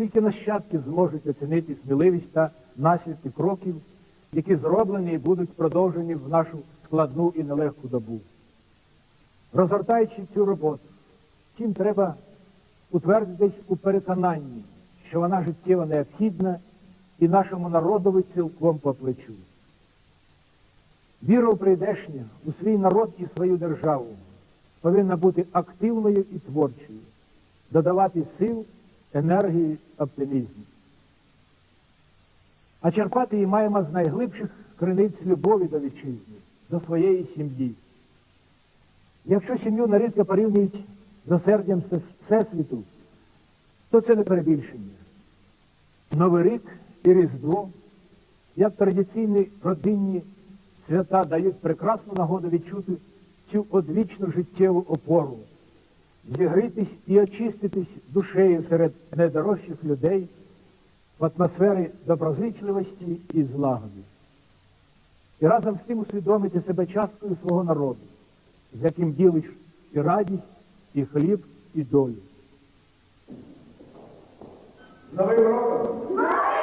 Тільки нащадки зможуть оцінити сміливість та наслідки кроків, які зроблені і будуть продовжені в нашу складну і нелегку добу. Розгортаючи цю роботу, втім треба утвердитись у переконанні, що вона життєво необхідна і нашому народові цілком по плечу. Віра у прийдешнє, у свій народ і свою державу повинна бути активною і творчою, додавати сил, енергії, оптимізму. А черпати її маємо з найглибших криниць любові до вітчизни, до своєї сім'ї. Якщо сім'ю нарідко порівнюють з осердям Всесвіту, то це не перебільшення. Новий рік і Різдво, як традиційні родинні свята дають прекрасну нагоду відчути цю одвічну життєву опору, зігрітись і очиститись душею серед найдорожчих людей в атмосфері доброзичливості і злагоди. І разом з тим усвідомити себе часткою свого народу, з яким ділиш і радість, і хліб, і долю. Новим роком!